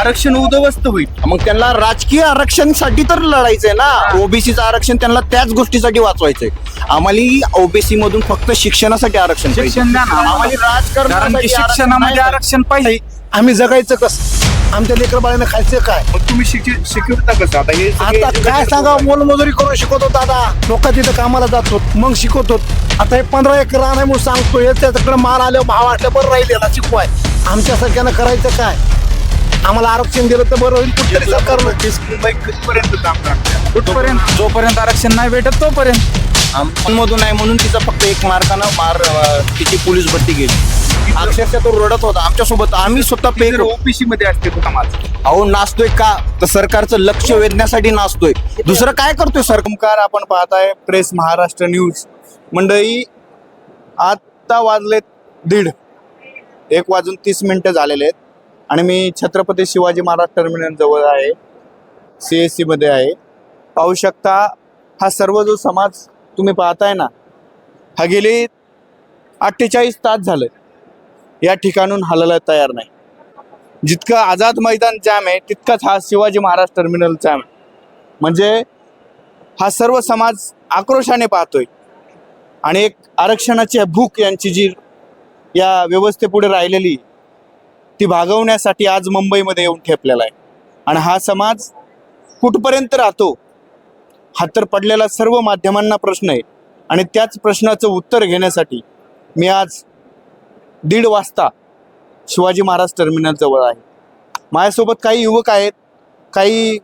आरक्षण उद्ध्वस्त होईल. मग त्यांना राजकीय आरक्षणसाठी तर लढायचंय ना. ओबीसीचं आरक्षण त्यांना त्याच गोष्टीसाठी वाचवायचंय. आम्हाला ओबीसी मधून फक्त शिक्षणासाठी आरक्षण पाहिजे. शिक्षण द्या ना. आम्हाला कारण राजकारणासाठी शिक्षणामध्ये नाही आरक्षण पाहिजे. आम्ही जगायचं कसं? आमच्या लेकर बाळांना खायचं काय? मग तुम्ही शिक्षित शिकवता कसं? आता हे सगळे- आता काय सांगा मोलमजुरी करून शिकवतो दादा. लोक तिथं कामाला जातो मग शिकवतो आता हे पंधरा एकर आहे म्हणून सांगतो हे त्याच्याकडे माल आलं भाव वाटलं बरं राहील याला शिकवाय. आमच्यासारख्यानं करायचं काय? आम्हाला आरक्षण दिलं तर बरं होईल. कुठतरी सरकारनं कुठपर्यंत काम कुठपर्यंत? जोपर्यंत आरक्षण नाही भेटत तोपर्यंत. मधून आहे म्हणून तिचा फक्त एक मार्कानं मार तिची पोलीस भरती गेली. अक्षरशः तो रडत होता आमच्यासोबत. आम्ही स्वतः पे ओबीसी मध्ये असते तो अहो नाचतोय का? तर सरकारचं लक्ष वेधण्यासाठी नाचतोय. दुसरं काय करतोय सर? नमस्कार आपण पाहताय प्रेस महाराष्ट्र न्यूज. मंडळी आत्ता वाजलेत दीड. एक वाजून तीस मिनिटं झालेले आहेत. आणि मी छत्रपती शिवाजी महाराज टर्मिनल जवळ आहे. सी एस सीमध्ये आहे. पाहू शकता हा सर्व जो समाज तुम्ही पाहताय ना हा गेली अठ्ठेचाळीस तास झालं. या ठिकाणून हलायला तयार नाही. जितकं आझाद मैदान जाम आहे तितकाच हा शिवाजी महाराज टर्मिनल जाम आहे. म्हणजे हा सर्व समाज आक्रोशाने पाहतोय. आणि एक आरक्षणाची भूक यांची जी या व्यवस्थेपुढे राहिलेली ती भागवण्यासाठी आज मुंबईमध्ये येऊन ठेपलेला आहे. आणि हा समाज कुठपर्यंत राहतो हा तर पडलेला सर्व माध्यमांना प्रश्न आहे. आणि त्याच प्रश्नाचं उत्तर घेण्यासाठी मी आज दीड वाजता शिवाजी महाराज टर्मिनलजवळ आहे. माझ्यासोबत काही युवक आहेत काही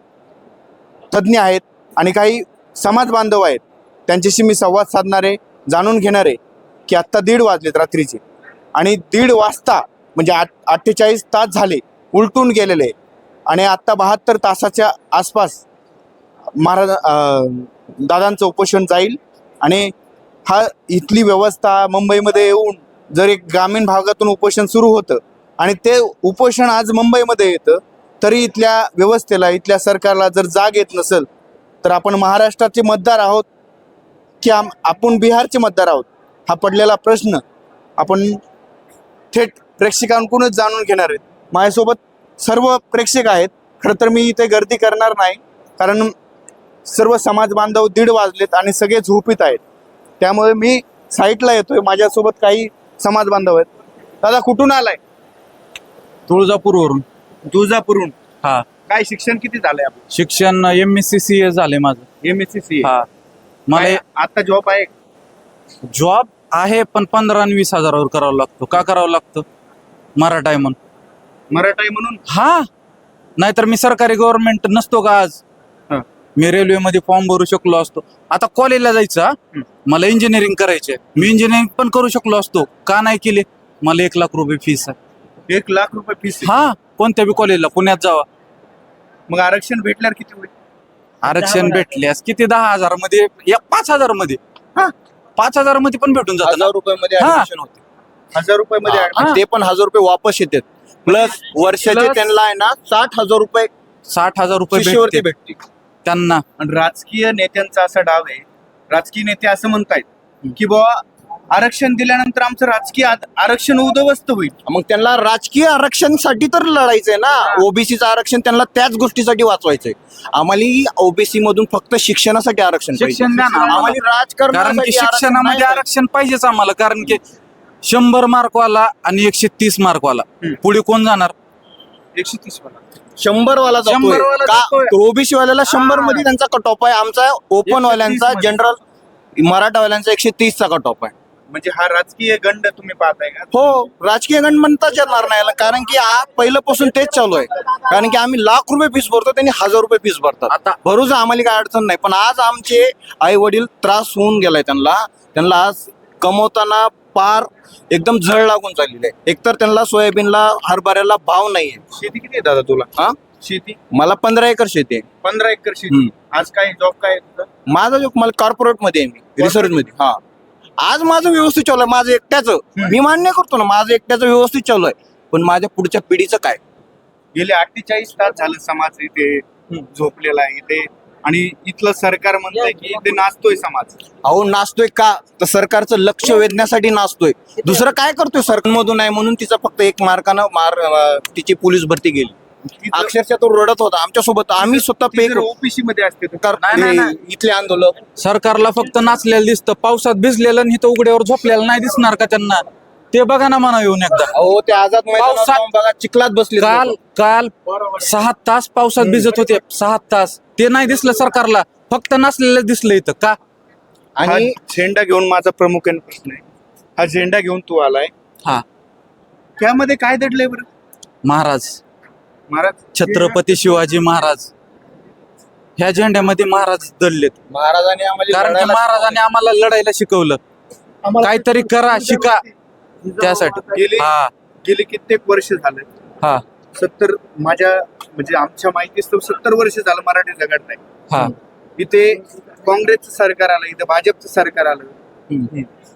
तज्ज्ञ आहेत आणि काही समाज बांधव आहेत. त्यांच्याशी मी संवाद साधणारे जाणून घेणारे की आत्ता दीड वाजलेत रात्रीचे. आणि दीड वाजता म्हणजे आठ अठ्ठेचाळीस तास झाले उलटून गेलेले. आणि आत्ता बहात्तर तासाच्या आसपास महाराज दादांचं उपोषण जाईल. आणि हा इथली व्यवस्था मुंबईमध्ये येऊन जर एक ग्रामीण भागातून उपोषण सुरू होतं आणि ते उपोषण आज मुंबईमध्ये येतं तरी इथल्या व्यवस्थेला इथल्या सरकारला जर जाग येत नसेल तर आपण महाराष्ट्राचे मतदार आहोत की आम आपण बिहारचे मतदार आहोत हा पडलेला प्रश्न आपण थेट प्रेक्षकांकडूनच जाणून घेणार आहेत. माझ्यासोबत सर्व प्रेक्षक आहेत. खरं तर मी इथे गर्दी करणार नाही. कारण सर्व समाज बांधव दीड वाजलेत आणि सगळे झोपीत आहेत. त्यामुळे मी साईटला येतोय. माझ्यासोबत काही समाज बांधव आहेत. दादा कुठून आलाय? तुळजापूरवरून. तुळजापूरहून. हा. काय शिक्षण किती झालंय आपलं? शिक्षण M S C C A झाले माझं. एम एस सी सी हा. मला आता जॉब आहे? जॉब आहे पण पंधरा आणि वीस हजारावर करावं लागतो. का करावं लागतं? मराठा आहे म्हणून. मराठा आहे म्हणून? हा. नाहीतर मी सरकारी गव्हर्नमेंट नसतो का आज? हा. मी रेल्वेमध्ये फॉर्म भरू शकलो असतो. आता कॉलेजला जायचं हा? मला इंजिनिअरिंग करायचे मी इंजिनिअरिंग पण करू शकलो असतो. का नाही केले? मला एक लाख रुपये फीस आहे. एक लाख रुपये फीस हा. कोणत्या बी कॉलेजला पुण्यात जावा. मग आरक्षण भेटल्यावर किती होईल? आरक्षण भेटल्यास किती? दहा हजारमध्ये या पाच हजारमध्ये हा. पाच हजारमध्ये पण भेटून जातं हजार रुपयामध्ये हा. होते. हजार रुपये मध्ये. ते पण हजार रुपये वापस येतात. प्लस वर्षाचे त्यांना आहे ना साठ हजार रुपये साठ हजार रुपये शिष्यवृत्ती भेटते भेटते. त्यांना. आणि राजकीय नेत्यांचा असा डाव आहे राजकीय नेते असं म्हणतायत की बाबा आरक्षण दिल्यानंतर आमचं राजकीय आरक्षण उद्ध्वस्त होईल. मग त्यांना राजकीय आरक्षणसाठी तर लढायचंय ना. ओबीसीचं आरक्षण त्यांना त्याच गोष्टीसाठी वाचवायचंय. आम्हाला ओबीसी मधून फक्त शिक्षणासाठी आरक्षण. शिक्षण द्या ना आम्हाला. आम्हाला. राजकारणासाठी कारण की आरक्षण शिक्षणामध्ये आरक्षण पाहिजेच आम्हाला. कारण की शंभर मार्कवाला आणि एकशे तीस मार्कवाला. हम्म. पुढे कोण जाणार? एकशे तीस वाला. शंभर वाला शंभर वाला जातोय. ओबीसी वाल्याला शंभरमध्ये त्यांचा कट ऑफ आहे. आमचा ओपन 130 वाल्यांचा मध्ये. जनरल मराठा वाल्यांचा एकशे तीस चा कट ऑफ आहे. म्हणजे हा राजकीय गंड तुम्ही पाहताय का? हो राजकीय गण म्हणताच येणार नाही याला. कारण की हा पहिल्यापासून तेच चालू आहे. कारण की आम्ही लाख रुपये फीस भरतो त्यांनी हजार रुपये फीस भरतात. आता भरूच आम्हाला काय अडचण नाही. पण आज आमचे आई वडील त्रास होऊन गेलाय त्यांना. त्यांना आज कमवताना पार एकदम झळ लागून चाललेली. आहे एकतर त्यांना सोयाबीनला हरभऱ्याला भाव नाहीये. शेती किती आहे दादा तुला? हा? शेती? मला पंधरा एकर शेती आहे. पंधरा एकर शेती. आज काय जॉब काय आहे तुझं? माझा जो मला कॉर्पोरेटमध्ये आहे मी रिसर्च मध्ये. हा. आज माझं व्यवस्थित चालू आहे. माझं एकट्याचं. मी मान्य करतो ना माझं एकट्याचं व्यवस्थित चालू आहे. पण माझ्या पुढच्या पिढीचं काय? गेले अठ्ठेचाळीस तास झालं समाज इथे झोपलेला आहे. इथे आणि इथलं सरकार म्हणतंय की इथे नाचतोय समाज. अहो नाचतोय का? तर सरकारचं लक्ष वेधण्यासाठी नाचतोय. दुसरं काय करतोय सरकारमधून आहे म्हणून तिचा फक्त एक मार्कानं मार अं, तिची पोलीस भरती गेली. अक्षरशः तो रडत होता. आमच्यासोबत आम्ही स्वतः पे ओबीसी मध्ये असते तर नाही, नाही, हे इथले आंदोलक. सरकारला फक्त नाचलेलं दिसतं. पावसात भिजलेलं आणि इथं उघड्यावर झोपलेलं नाही दिसणार का त्यांना? ते बघा ना म्हणा येऊन एकदा. अहो ते आझाद मैदानावर पावसात- जाऊन बघा चिखलात बसले काल काल सहा तास पावसात भिजत होते सहा तास. ते नाही दिसलं सरकारला फक्त नाचलेलं दिसलं इथं. का? आणि आणि झेंडा घेऊन माझा प्रमुख प्रश्न आहे. हा झेंडा घेऊन तू आलाय. हा. त्यामध्ये काय दडलंय बरं? महाराज. महाराज? छत्रपती शिवाजी महाराज. ह्या झेंड्यामध्ये महाराज दडलेत. महाराजांनी आम्हाला कारण की लढायला महाराजांनी आम्हाला लढायला शिकवलं. काहीतरी करा शिका. त्यासाठी. गेली हा. गेली कित्येक वर्ष झाले. हा. सत्तर माझ्या म्हणजे आमच्या माहितीस तर सत्तर वर्ष झालं मराठी जगत नाही. हा. इथे काँग्रेसचं सरकार आलं इथं भाजपचं सरकार आलं.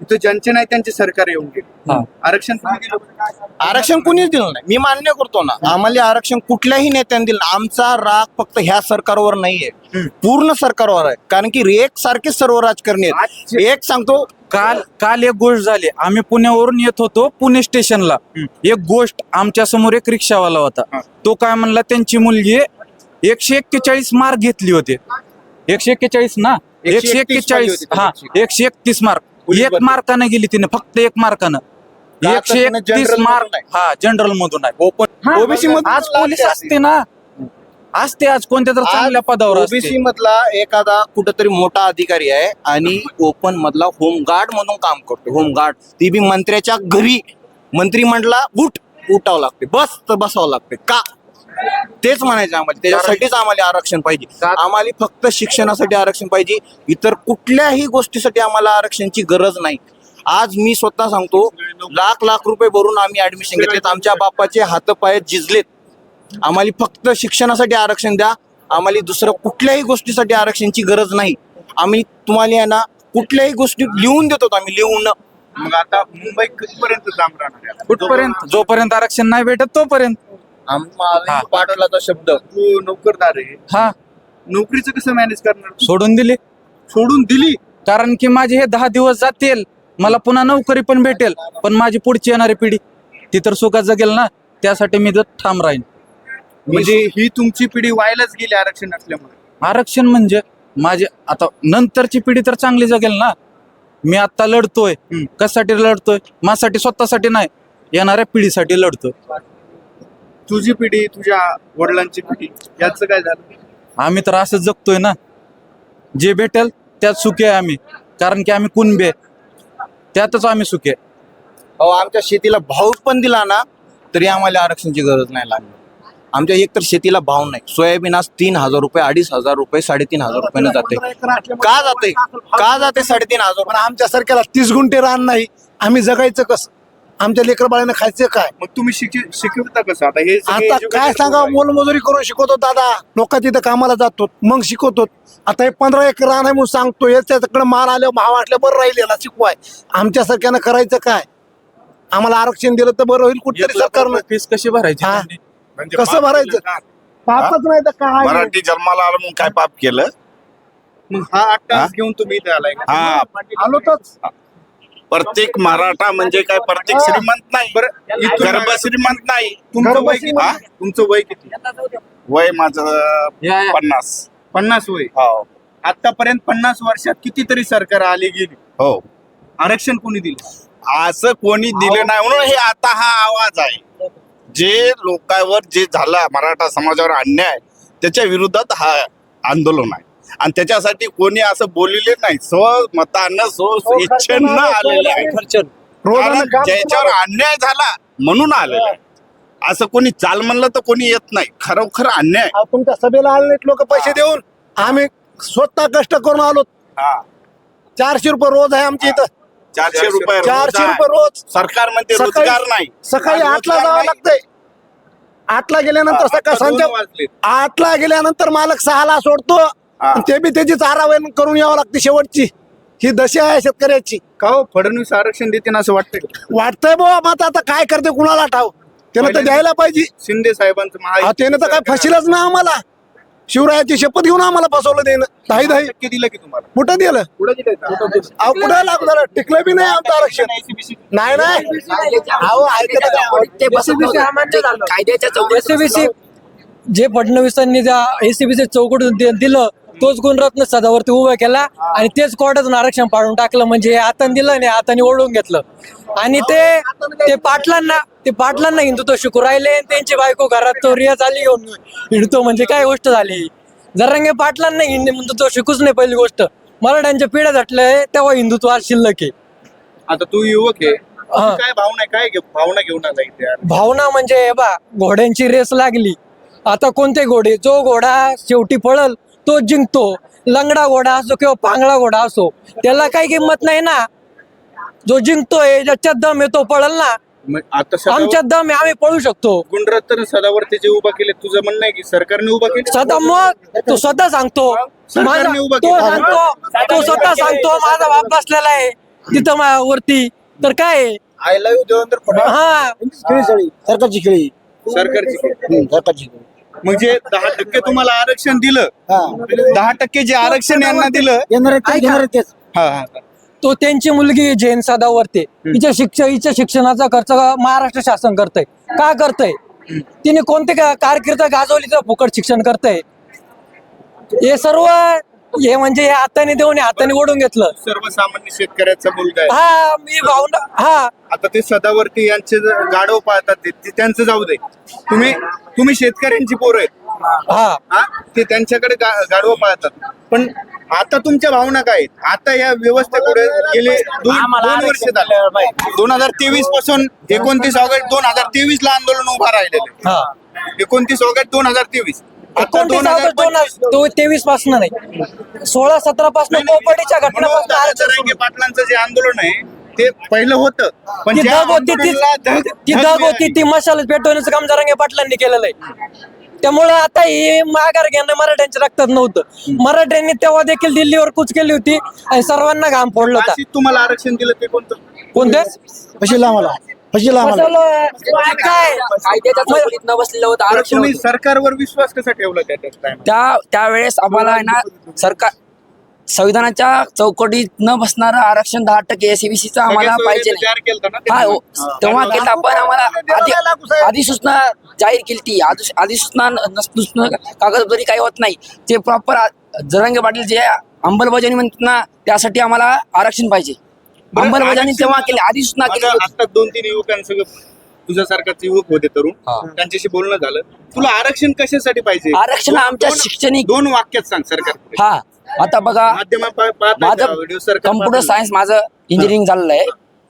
इथं ज्यांचे नाही त्यांचे सरकार येऊन गेले. आरक्षण कोणी दिलं? आरक्षण कुणीच दिलं नाही. मी मान्य करतो ना. आम्हाला आरक्षण कुठल्याही नेत्याने दिलं नाही. आमचा राग फक्त ह्या सरकारवर नाहीये. पूर्ण सरकारवर आहे. कारण की एक सारखेच सर्व राजकारणी आहेत. एक सांगतो काल काल एक गोष्ट झाली. आम्ही पुण्यावरून येत होतो पुणे स्टेशनला. एक गोष्ट आमच्यासमोर एक रिक्षावाला होता. तो काय म्हणला त्यांची मुलगी एकशे एक्केचाळीस मार्क घेतली होते. एकशे एक्केचाळीस ना? एकशे 131 एक्केचाळीस पाहिजे होते हा. एकशे एकतीस मार्क. एक. मार्कानं गेली तिने फक्त एक मार्कानं. एकशे एकतीस मार्क. हा जनरल मधून आहे. ओपन ओबीसी आज पोलीस असते ना? असते आज कोणत्या तर चांगल्या पदावर ओबीसी मधला एखादा कुठेतरी मोठा अधिकारी आहे आणि ओपन मधला होमगार्ड म्हणून काम करतो. होमगार्ड. ती बी मंत्र्याच्या घरी मंत्री म्हटला उठ उठावं लागते. बस तर बसावं लागते. का? तेच म्हणायचं आम्हाला. त्याच्यासाठीच आम्हाला आरक्षण पाहिजे. आम्हाला फक्त शिक्षणासाठी आरक्षण पाहिजे. इतर कुठल्याही गोष्टीसाठी आम्हाला आरक्षणची गरज नाही. आज मी स्वतः सांगतो लाख लाख रुपये भरून आम्ही ऍडमिशन घेतलेत. आमच्या बापाचे हातपाय झिजलेत आम्हाला फक्त शिक्षणासाठी आरक्षण द्या. आम्हाला दुसरं कुठल्याही गोष्टीसाठी आरक्षणची गरज नाही. आम्ही तुम्हाला आहे ना कुठल्याही गोष्टी लिहून देतो आम्ही लिहून. मग आता मुंबई कितपर्यंत जाम राहणार? कुठपर्यंत? जोपर्यंत आरक्षण नाही भेटत तोपर्यंत. आम्हाला हा. पाठवला शब्द. तू नोकरदार आहे. हा. नोकरीचं कसं मॅनेज करणार? सोडून दिली. सोडून दिली? कारण की माझे हे दहा दिवस जातील. मला पुन्हा नोकरी पण भेटेल पण माझी पुढची येणारी पिढी ती तर सुखात जगेल ना त्यासाठी मी जर ठाम राहीन. म्हणजे ही तुमची पिढी व्हायलाच गेली आरक्षण असल्यामुळे. आरक्षण म्हणजे माझे आता नंतरची पिढी तर चांगली जगेल ना. मी आता लढतोय हम्म. कशासाठी लढतोय माझ्यासाठी स्वतःसाठी नाही येणाऱ्या पिढीसाठी लढतोय. तुझी पिढी तुझ्या वडिलांची पिढी याचं काय झालं? आम्ही तर असंच जगतोय ना. जे भेटेल त्यात सुखी आहे आम्ही कारण की आम्ही कुणबे आहे. त्यातच आम्ही सुखी आहे. अहो आमच्या शेतीला भाव पण दिला ना तरी आम्हाला आरक्षणची गरज नाही लागली. आमच्या एकतर शेतीला भाव नाही. सोयाबीन आज तीन हजार रुपये अडीच हजार रुपये साडेतीन हजार रुपयानं जाते. का जाते? का जाते साडेतीन हजार? पण आमच्या सारख्याला तीस गुंठे रान नाही. आम्ही जगायचं कसं? आमच्या लेकर बाळांना खायचं काय मग तुम्ही शिक- शिकवता कसं आता हे सगळे आता educated काय सांगा लोकं आहेत. मोलमजुरी करून शिकवतो दादा लोक तिथं कामाला जातो मग शिकवतो आता हे पंधरा एकर रान आहे म्हणून सांगतो याच्याकडे माल आले भाव वाटले बरं राहिलेला शिकवाय आमच्या सारख्यानं करायचं काय आम्हाला आरक्षण दिलं तर बरं होईल कुठतरी एक लाख सरकारनं रुपये फीस कशी भरायची हा. त्यांनी? म्हणजे कसं पाप भरायचं? केलं का? पापच नाही तर काय मराठी जन्माला आलं म्हणून काय पाप केलं मग हा आठ? तास घेऊन तुम्ही इथे आलाय का? हा आलोच प्रत्येक मराठा म्हणजे काय? प्रत्येक. श्रीमंत नाही. गर्भ श्रीमंत नाही. तुमचं वय किती? हा? तुमचं वय किती? वय माझं. पन्नास. पन्नास वय. हो. आतापर्यंत पन्नास वर्षात कितीतरी सरकार आली गेली. हो. आरक्षण कोणी दिलं? असं कोणी दिलं नाही. म्हणून हे आता हा आवाज आहे. जे लोकांवर जे झाला मराठा समाजावर अन्याय त्याच्या विरोधात हा आंदोलन आहे. आणि त्याच्यासाठी कोणी असं बोललेले नाही. स्वमतानं स्व इच्छेनं आलेले आहे. कारण ज्याच्यावर अन्याय झाला म्हणून आलेलं आहे. असं कोणी चाल म्हणलं तर कोणी येत नाही. खरोखर अन्याय. तुमच्या सभेला आले नाहीत लोक पैसे देऊन. आम्ही स्वतः कष्ट करून आलो. हा. चारशे रुपये रोज आहे आमच्या इथं. चारशे रुपये रोज चारशे. रुपये रोज. सरकार म्हणते सकाळी- रोजगार नाही. सकाळी आठला जावं. लागतंय. आठला गेल्यानंतर सकाळ वाजलेत. आठला गेल्यानंतर मालक सहाला सोडतो. ते बी त्याची चारावण करून यावं लागते शेवटची. ही दशा आहे शेतकऱ्याची. का हो? फडणवीस आरक्षण देते असं वाटतंय? वाटतंय बाबा मग आता काय करते कुणाला ठाव? त्यानं तर द्यायला पाहिजे. शिंदे साहेबांचं महायुतीचं त्यानं तर काय सरकार फसिलच ना आम्हाला. शिवरायाची शपथ घेऊन आम्हाला फसवलं त्यानं. दहाही दहाही टक्के दिलं की तुम्हाला? कुठं दिलं? पुढे दिलं का? अहो कुठं लागलं टिकलं बी नाही आमचं आरक्षण. नाही नाही. अहो ऐकलं का? कायद्याच्या चौकशीत जे फडणवीसांनी त्या एसीबीचे चौकट दिलं तोच गुणरत्न सदावरती उभा केला आणि तेच कोर्टातून आरक्षण पाडून टाकलं. म्हणजे हाताने दिलं नाही हाताने ओढून घेतलं. आणि ते ते पाटलांना ते पाटलांना हिंदुत्व शिकू राहिले आणि त्यांची बायको घरात तो रिया चाली घेऊन हिंडतो म्हणजे काय गोष्ट झाली? जरांगे पाटलांना हिंदी हिंदुत्व शिकूच नाही पहिली गोष्ट. मराठ्यांच्या पिढ्या झटलंय तेव्हा हिंदुत्व आज शिल्लक आहे. आता तू युवक आहे. काय भावना काय भावना घेऊन आला इथे यार? भावना म्हणजे बा घोड्यांची रेस लागली. आता कोणते घोडे? जो घोडा शेवटी पळल तो जिंकतो. लंगडा घोडा असो किंवा पांगळा घोडा असो त्याला काही किंमत नाही ना. जो जिंकतोय ज्याच्यात दम आहे तो पळल ना. आमच्यात दम आहे आम्ही पळू शकतो. गुणरत्न सदावरती जे उभा केले. तुझं म्हणणं आहे की सरकारने उभा केले? स्वतः मग तो स्वतः सांगतो. सरकारने माझा- उभं तो. सांगतो. तो स्वतः सांगतो. माझा बाप बसलेला आहे तिथं वरती. तर काय? I love you Devendra Fadnavis. हा. सरकारची खेळी. सरकारची सरकारची म्हणजे दहा टक्के तुम्हाला आरक्षण दिलं. दहा टक्के जे आरक्षण यांना दिलं. ते, हा हा. त्यांची मुलगी जैन सदावरते. हिच्या शिक्षण हिच्या शिक्षणाचा खर्च महाराष्ट्र शासन करतय. का करतय? तिने कोणते का- कारकीर्द गाजवली तर फुकट शिक्षण करतय? हे सर्व हे म्हणजे हे हाताने देऊन हे हाताने ओढून घेतलं. सर्वसामान्य शेतकऱ्याचा मुलगा आहे. हा मी भावना हा. आता ते सदावरती यांचे गाढव पाहतात ते ते त्यांचं जाऊ दे. तुम्ही तुम्ही शेतकऱ्यांची पोरं आहेत. हा. हा? ते त्यांच्याकडे गा- गाढवं पाहतात पण आता तुमच्या भावना काय आहेत? आता या व्यवस्थेपुढे गेले दोन दोन वर्ष झाले. दोन हजार तेवीसपासून एकोणतीस ऑगस्ट दोन हजार तेवीस ला आंदोलन उभा राहिलेले हा. एकोणतीस ऑगस्ट दोन हजार तेवीस. एकोणतीस ऑगस्ट दोन हजार तेवीसपासून नाही. सोळा सतरा पासून पोपटीच्या रंगे पाटलांचं जे आंदोलन आहे ते पहिलं होतं. पण ती दग होती ती दग होती. ती मशाल पेटवण्याचं काम जरांगे पाटलांनी केलेलं आहे. त्यामुळं आता हे माघार घेणं मराठ्यांच्या रक्तात नव्हतं. मराठ्यांनी तेव्हा देखील दिल्लीवर कूच केली होती आणि सर्वांना घाम फोडलं होता. तुम्हाला आरक्षण दिलं ते कोणतं? कोणते? आम्हाला आम्हाला? कायद्याच्या न बसलेलं होतं आरक्षण तुम्ही. सरकारवर विश्वास कसा ठेवला त्या टाइम त्या त्यावेळेस आम्हाला आहे ना सरकार संविधानाच्या चौकटीत न बसणारं आरक्षण दहा टक्के एसीबीसीचं आम्हाला पाहिजे नाही. हा. तेव्हा केलं पण आम्हाला आधी अधिसूचना जाहीर केली ती आधी- अधिसूचना न- कागदपत्री काही होत नाही. ते प्रॉपर जरंगे पाटील जे अंमलबजावणी म्हणतात ना त्यासाठी आम्हाला आरक्षण पाहिजे. अंमलबजावणी तेव्हा केली अधिसूचना केली. आता दोन तीन युवकांसंग तुझ्यासारखाचे युवक होते तरुण. त्यांच्याशी बोलणं झालं. तुला आरक्षण कशासाठी पाहिजे? आरक्षण आमच्या शैक्षणिक दोन वाक्यात सांग सरकार. हा. आता बघा माध्यम माझं कम्प्युटर. सायन्स माझं इंजिनिअरिंग झालेलं आहे.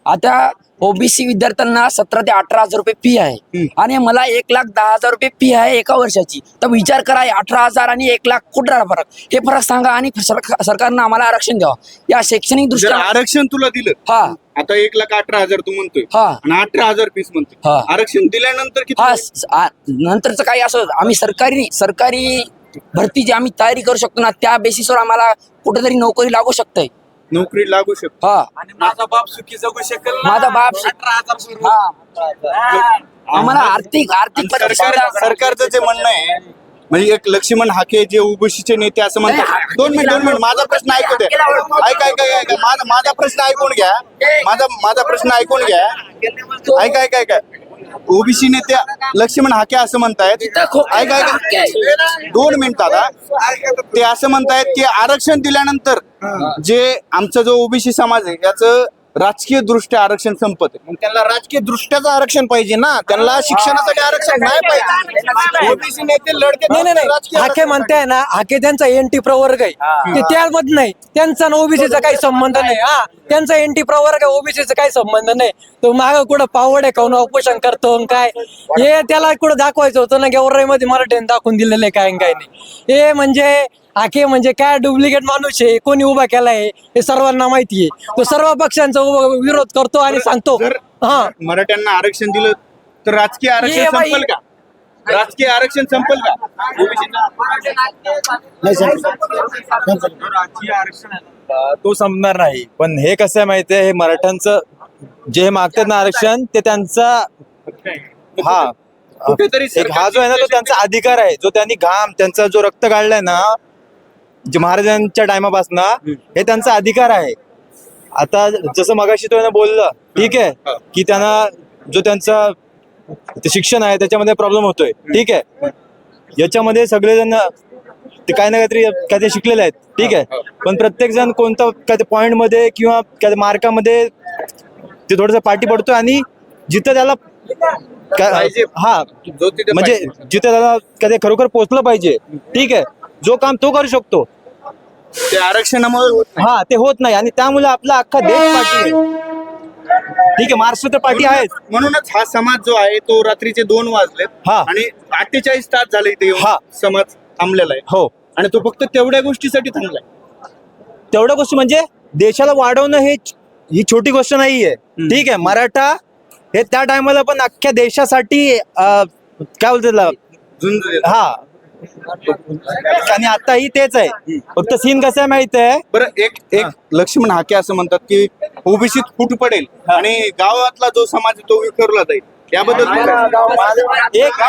आता ओबीसी विद्यार्थ्यांना सतरा ते अठरा हजार रुपये फी आहे. आणि मला एक लाख दहा हजार रुपये फी आहे एका वर्षाची. तर विचार करा अठरा हजार आणि एक लाख कुठं राहिला फरक? हे फरक सांगा आणि सरकार- सरकारनं आम्हाला आरक्षण द्यावं. या शैक्षणिक दृष्ट्या आरक्षण तुला दिलं हा. आता एक लाख अठरा हजार तू म्हणतोय. हा. आणि अठरा हजार फीस म्हणतोय. हा. आरक्षण दिल्यानंतर किती हा नंतरचं काही असं आम्ही सरकारी सरकारी भरतीची आम्ही तयारी करू शकतो ना त्या बेसिसवर आम्हाला कुठेतरी नोकरी लागू शकते. नोकरी लागू शकतो. हा. आणि माझा बाप सुखी जगू शकेल ना. माझा बाप अठरा हजार सुरू. हा. आम्हाला आर्थिक आर्थिक सरकार सरकारचं जे म्हणणं आहे म्हणजे एक लक्ष्मण हाके जे ओबीसीचे नेते असं म्हणतात. दोन मिनिट दोन मिनिट माझा प्रश्न ऐकू दे. ऐका ऐका ऐका माझा माझा प्रश्न ऐकून घ्या. माझा माझा प्रश्न ऐकून घ्या. ऐका ऐका ऐका. ओबीसी नेते लक्ष्मण हाके असं म्हणतायत. ऐका ऐका. दोन मिनिट दादा ते असं म्हणतायत की आरक्षण दिल्यानंतर जे आमचा जो ओबीसी समाज आहे याचं राजकीय दृष्ट्या आरक्षण संपत आहे. मग त्यांना राजकीय दृष्ट्याचं आरक्षण पाहिजे ना? त्यांना शिक्षणासाठी आरक्षण नाही पाहिजे. ओबीसी नेते लढते नाही नाही नाही. राजकीय हाके म्हणताय ना हाके त्यांचा एनटी प्रवर्ग आहे. ते त्यामध्ये नाही. त्यांचा ओबीसीचा काही संबंध नाही. हा. त्यांचा एनटी प्रवर्ग आहे ओबीसीचा काही संबंध नाही. तो माग कुठं पावड आहे काऊन उपोषण करतो काय? हे त्याला कुठं दाखवायचं होतं ना गेवराई मध्ये मराठ्याने दाखवून दिलेलं आहे काय काय नाही. हे म्हणजे हाके म्हणजे काय डुप्लिकेट माणूस आहे कोणी उभा केलाय हे सर्वांना माहिती आहे तो सर्व पक्षांचा उभा विरोध करतो आणि सांगतो. जर हा. मराठ्यांना आरक्षण दिलं तर राजकीय आरक्षण ये बाई. संपल का? राजकीय आरक्षण संपल का. राजकीय आरक्षण तो संपणार नाही. पण हे कसं आहे माहितीये हे मराठ्यांचं जे हे मागतात ना आरक्षण ते त्यांचा हा. कुठेतरी एक हा जो आहे ना तो त्यांचा अधिकार आहे. जो त्यांनी घाम त्यांचा जो रक्त काढलाय ना जे महाराजांच्या टायमापासून हे त्यांचा अधिकार आहे. आता जसं मगाशी तो यानं बोललं ठीक आहे की त्यांना जो त्यांचा शिक्षण आहे त्याच्यामध्ये प्रॉब्लेम होतोय ठीक आहे. याच्यामध्ये सगळेजण ते काय ना काहीतरी काय ते शिकलेले आहेत ठीक आहे. पण प्रत्येक जण कोणतं काय ते पॉइंटमध्ये किंवा काय मार्कामध्ये ते थोडस पाठी पडतोय आणि जिथं त्याला. हा म्हणजे. जिथे त्याला ते खरोखर पोहोचलं पाहिजे ठीक आहे. जो काम तो करू शकतो. ते आरक्षणामुळे होत नाही. हा ते होत नाही. आणि त्यामुळे आपला अख्खा देश पाठी ठीक आहे महाराष्ट्र तर पाठी आहेच. म्हणूनच हा समाज जो आहे तो रात्रीचे दोन वाजलेत. हा. आणि अठ्ठेचाळीस तास झाले इथे येऊन हा. समाज थांबलेला आहे. हो. आणि तो फक्त तेवढ्या गोष्टीसाठी थांबलाय. तेवढ्या गोष्टी म्हणजे देशाला वाढवणं हे ही छोटी गोष्ट नाहीये. ठीक आहे मराठा हे त्या टायमाला पण अख्ख्या देशासाठी अं, काय बोलतात त्याला? झुंज हा. आणि आताही तेच आहे. फक्त सीन कसं आहे माहीत आहे बरं एक एक लक्ष्मण हाके असं म्हणतात की ओबीसीत फूट पडेल आणि गावातला जो समाज आहे तो विखरला जाईल. याबद्दल एक